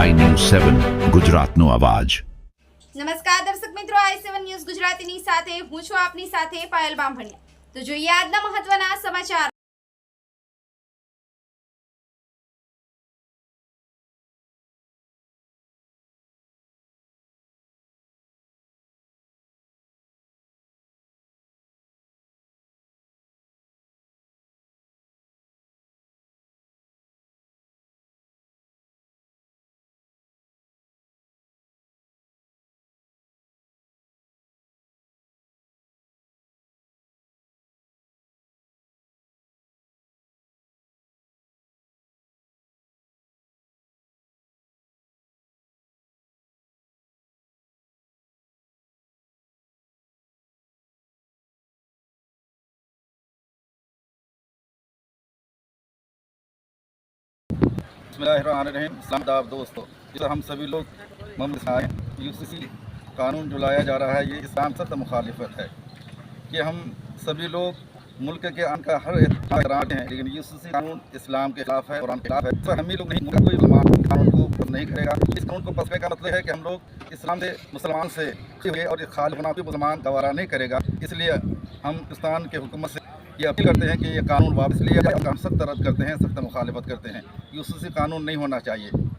સેવન ગુજરાતનો અવાજ. નમસ્કાર દર્શક મિત્રો આઈ સેવન ન્યૂઝ ગુજરાતીની સાથે, હું છું આપની સાથે પાયલ બામભણિયા. તો જોઈએ આજના મહત્વના સમાચાર. बसमीम इस्लाम दोस्तों, इस हम सभी लोग मोहम्मद आए सी कानून जो लाया जा रहा है, ये इस्लाम सख्त मुखालिफत है कि हम सभी लोग मुल्क के आन का हर एहतराम हैं, लेकिन यू सी कानून इस्लाम के खिलाफ है और खिलाफ है। तो हम ही लोग नहीं कोई कानून को नहीं करेगा। इस कानून को पसंद का मतलब है कि हम लोग इस्लाम से मुसलमान से और खाल भी मुसलमान गवारा नहीं करेगा। इसलिए हम पाकिस्तान के हुकूमत से ये अपील करते हैं कि ये कानून वापस लिया जाए, हम सख्त रद्द करते हैं, सख्त मुखालफत करते हैं। कि उससे कानून नहीं होना चाहिए।